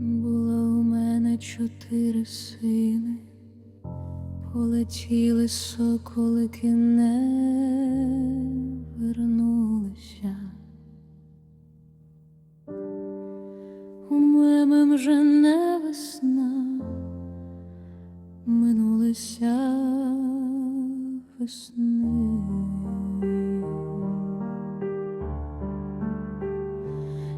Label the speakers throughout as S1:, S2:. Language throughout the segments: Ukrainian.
S1: Було у мене чотири сини, полетіли соколики, не вернулися. У мене вже не весна, минулися весни.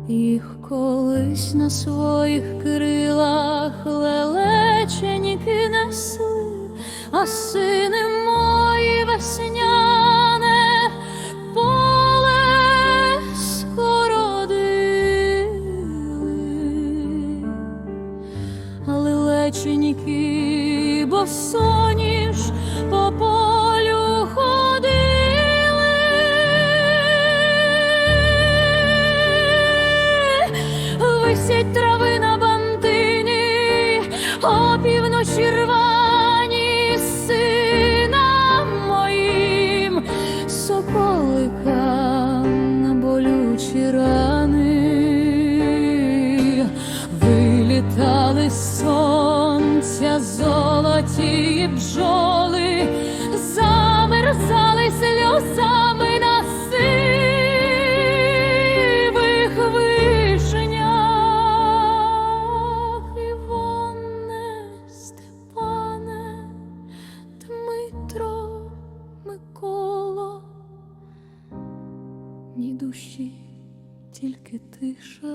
S1: Їх колись на своїх крилах лелеченіки несли, а сини мої весняне поле скородили, лелеченіки босоніж по полю опівночі рвані синам моїм, соколика на болючі рани, вилітали з сонця золоті бджоли, замерзали сльозами ні душі, тільки тиша.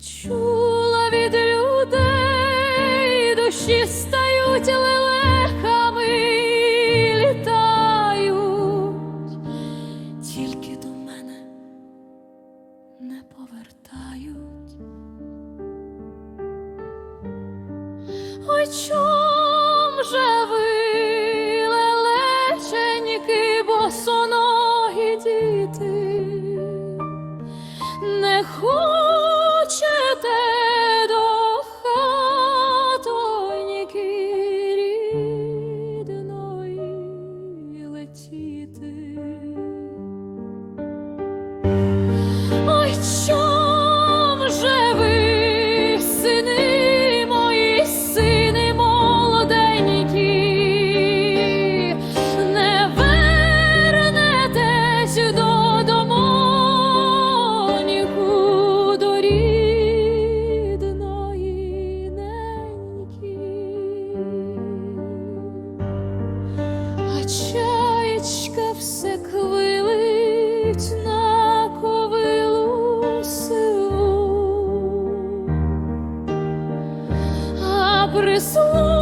S1: Чула від людей, душі стають лелехами, літають, тільки до мене не повертають. Ой, чом cool. Річка все квилить на ковилу сиву, а прислуга